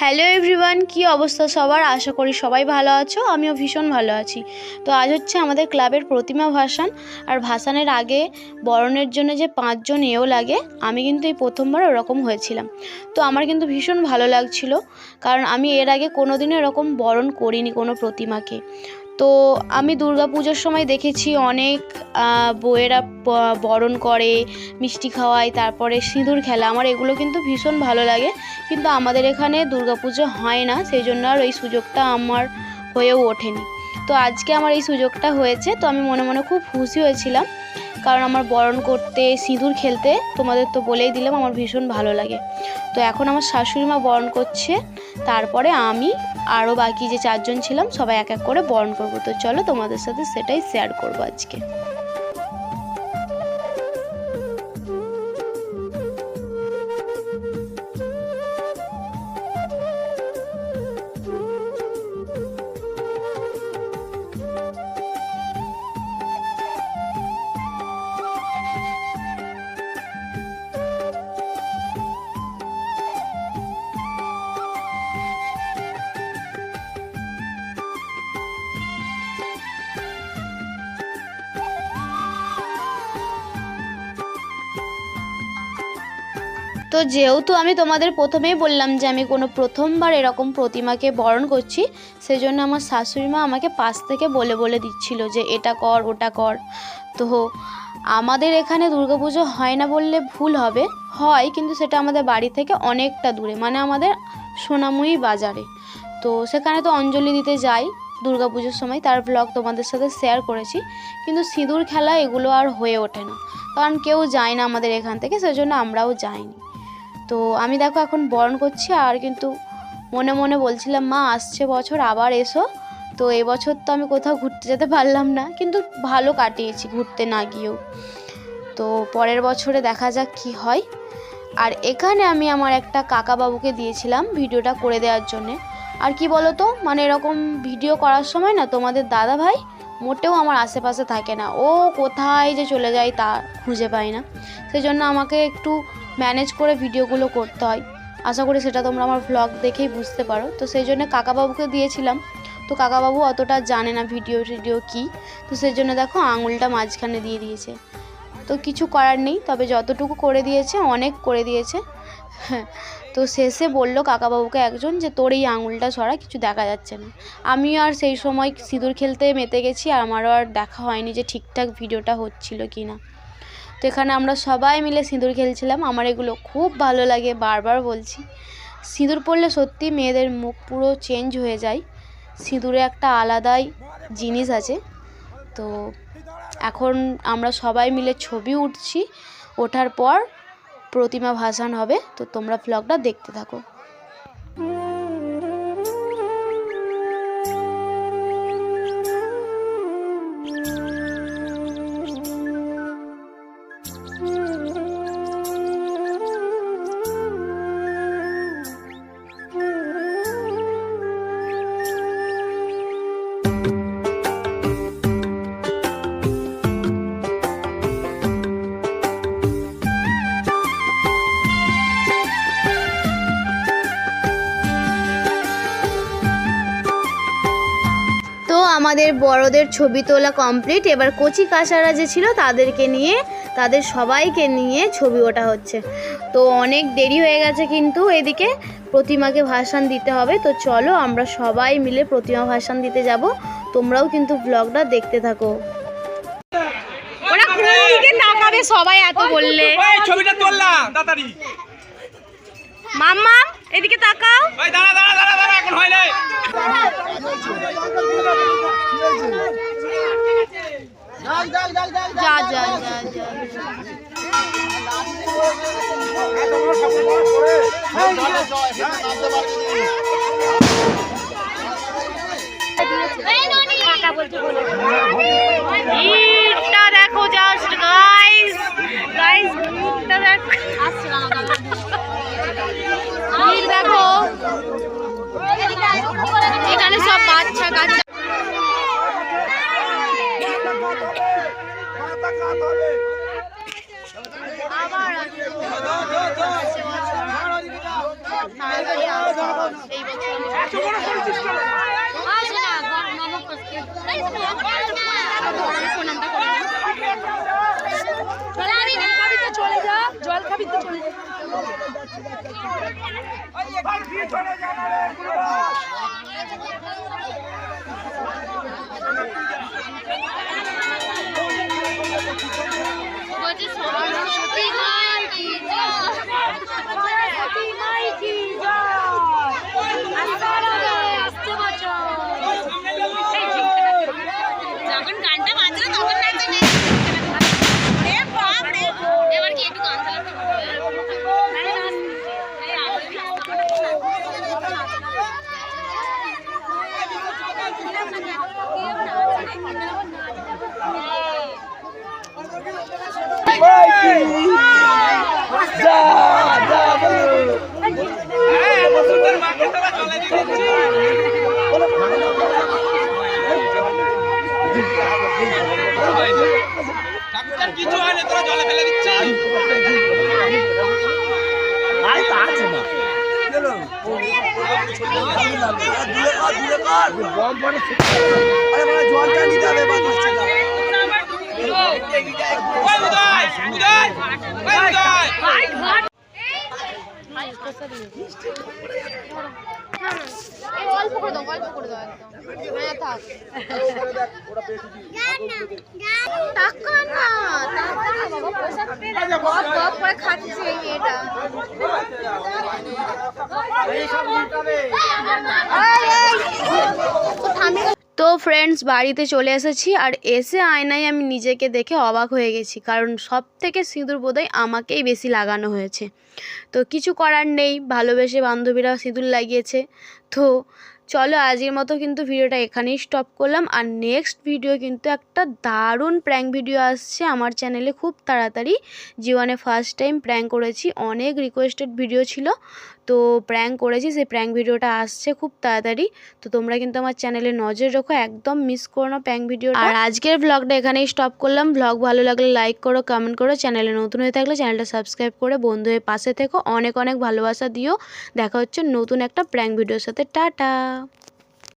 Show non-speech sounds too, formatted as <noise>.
Hello everyone কি অবস্থা সবার? আশা করি সবাই ভালো আছো, আমিও ভীষণ ভালো আছি। তো আজ হচ্ছে আমাদের ক্লাবের প্রতিমা ভাসান, আর ভাসানের আগে বরণের জন্য যে পাঁচজন এও লাগে, আমি কিন্তু এই প্রথমবার ওরকম হয়েছিলাম। তো আমার কিন্তু ভীষণ ভালো লাগছিল, কারণ আমি এর আগে কোনো দিনও এরকম বরণ করিনি কোনো প্রতিমাকে। তো আমি দুর্গা পুজোর সময় দেখেছি অনেক বউয়েরা বরণ করে, মিষ্টি খাওয়ায়, তারপরে সিঁদুর খেলা। আমার এগুলো কিন্তু ভীষণ ভালো লাগে। কিন্তু আমাদের এখানে দুর্গা পুজো হয় না সেই জন্য আর এই সুযোগটা আমার হয়েও ওঠেনি। তো আজকে আমার এই সুযোগটা হয়েছে, তো আমি মনে মনে খুব খুশি হয়েছিলাম। কারণ আমার বরণ করতে, সিঁদুর খেলতে তোমাদের তো বলেই দিলাম, আমার ভীষণ ভালো লাগে। তো এখন আমার শাশুড়ি মা বরণ করছে। তারপরে আমি আরও বাকি যে চারজন ছিলাম, সবাই এক এক করে বরণ করব। তো চলো তোমাদের সাথে সেটাই শেয়ার করব আজকে। তো যেহেতু আমি তোমাদের প্রথমেই বললাম যে আমি কোনো প্রথমবার এরকম প্রতিমাকে বরণ করছি, সেজন্য আমার শাশুড়ি মা আমাকে পাশ থেকে বলে বলে দিচ্ছিল যে এটা কর, ওটা কর। তো আমাদের এখানে দুর্গাপুজো হয় না বললে ভুল হবে। হয়, কিন্তু সেটা আমাদের বাড়ি থেকে অনেকটা দূরে মানে আমাদের সোনামুই বাজারে। তো সেখানে তো অঞ্জলি দিতে যাই দুর্গাপুজোর সময়, তার ব্লগ তোমাদের সাথে শেয়ার করেছি। কিন্তু সিঁদুর খেলা এগুলো আর হয়ে ওঠে না। কারণ কেউ যায় না আমাদের এখান থেকে, সেজন্য আমরাও যাইনি। তো আমি দেখো এখন বরণ করছি আর কিন্তু মনে মনে বলছিলাম, মা, আসছে বছর, আবার এসো। তো এবছর তো আমি কোথাও ঘুরতে যেতে পারলাম না, কিন্তু ভালো কাটিয়েছি ঘুরতে না গিয়েও। তো পরের বছরে দেখা যাক কি হয়। আর এখানে আমি আমার একটা কাকা বাবুকে দিয়েছিলাম ভিডিওটা করে দেওয়ার জন্যে। আর কি বলো তো মানে এরকম ভিডিও করার সময় না তোমাদের দাদা ভাই মোটেও আমার আশেপাশে থাকে না। ও কোথায় যে চলে যায় তা খুঁজে পাই না। সেই জন্য আমাকে একটু ম্যানেজ করে ভিডিওগুলো করতে হয়। আশা করি সেটা তোমরা আমার ভ্লগ দেখেই বুঝতে পারো। তো সেই জন্য কাকাবাবুকে দিয়েছিলাম। তো কাকাবাবু অতটা জানে না ভিডিও টিডিও কী। তো সেই জন্য দেখো আঙুলটা মাঝখানে দিয়ে দিয়েছে। তো কিছু করার নেই, তবে যতটুকু করে দিয়েছে, অনেক করে দিয়েছে। <laughs> তো শেষে বলল কাকাবাবুকে একজন যে, তোর এই আঙুলটা ছড়া কিছু দেখা যাচ্ছে না। আমিও আর সেই সময় সিঁদুর খেলতে মেতে গেছি, আর আমারও আর দেখা হয়নি যে ঠিকঠাক ভিডিওটা হচ্ছিল কি না তো এখানে আমরা সবাই মিলে সিঁদুর খেলছিলাম। আমার এগুলো খুব ভালো লাগে, বারবার বলছি। সিঁদুর পড়লে সত্যি মেয়েদের মুখ পুরো চেঞ্জ হয়ে যায়। সিঁদুরে একটা আলাদাই জিনিস আছে। তো এখন আমরা সবাই মিলে ছবি উঠছি। ওঠার পর প্রতিমা ভাসান হবে। তো তোমরা ব্লগটা দেখতে থাকো। আমাদের বড়দের ছবি তোলা কমপ্লিট এবার কচি কাঁচারা যে ছিল তাদেরকে নিয়ে তাদের সবাইকে নিয়ে ছবি ওঠা হচ্ছে। তো অনেক দেরি হয়ে গেছে কিন্তু এদিকে প্রতিমাকে ভাসান দিতে হবে। তো চলো আমরা সবাই মিলে প্রতিমা ভাসান দিতে যাব। তোমরাও কিন্তু ব্লগটা দেখতে থাকো। ওরা কোন দিকে তাকাবে সবাই এত বললে। ছবিটা তুললাম তাড়াতাড়ি। মাম্মা এদিকে তাকাও। দাঁড়া দাঁড়া দাঁড়া দাঁড়া এখন হয় নাই যা যা যা যা ভিড়টা চলে যা জল খাবি তো চলে যা। কিছু হয় না তোরা জলে ফেলে দিচ্ছিস জলটা নিতে হবে বাতাসটা ওই উদয় উদয় অল্প করে দাও অল্প করে দাও একদম হ্যাঁ থাক এই তো ফ্রেন্ডস বাড়িতে চলে এসেছি আর এসে আয়নায় আমি নিজেকে দেখে অবাক হয়ে গেছি, কারণ সব থেকে সিঁদুর বোধহয় আমাকেই বেশি লাগানো হয়েছে। তো কিছু করার নেই, ভালোবেসে বান্ধবীরা সিঁদুর লাগিয়েছে। তো চলো আজকের মতো কিন্তু ভিডিওটা এখানেই স্টপ করলাম। আর নেক্সট ভিডিও কিন্তু একটা দারুণ প্র্যাঙ্ক ভিডিও আসছে আমার চ্যানেলে খুব তাড়াতাড়ি। জীবনে ফার্স্ট টাইম প্র্যাঙ্ক করেছি, অনেক রিকোয়েস্টেড ভিডিও ছিল। তো প্র্যাঙ্ক করেছি, সেই প্র্যাঙ্ক ভিডিওটা আসছে খুব তাড়াতাড়ি। তো তোমরা কিন্তু আমার চ্যানেলে নজর রেখো, একদম মিস করো না প্র্যাঙ্ক ভিডিও আর আজকের ব্লগটা এখানেই স্টপ করলাম। ব্লগ ভালো লাগলে লাইক করো কমেন্ট করো। চ্যানেলে নতুন হয়ে থাকলে চ্যানেলটা সাবস্ক্রাইব করে বন্ধু হয়ে পাশে থেকো। অনেক অনেক ভালোবাসা দিও। দেখা হচ্ছে নতুন একটা প্র্যাঙ্ক ভিডিওর সাথে। টাটা!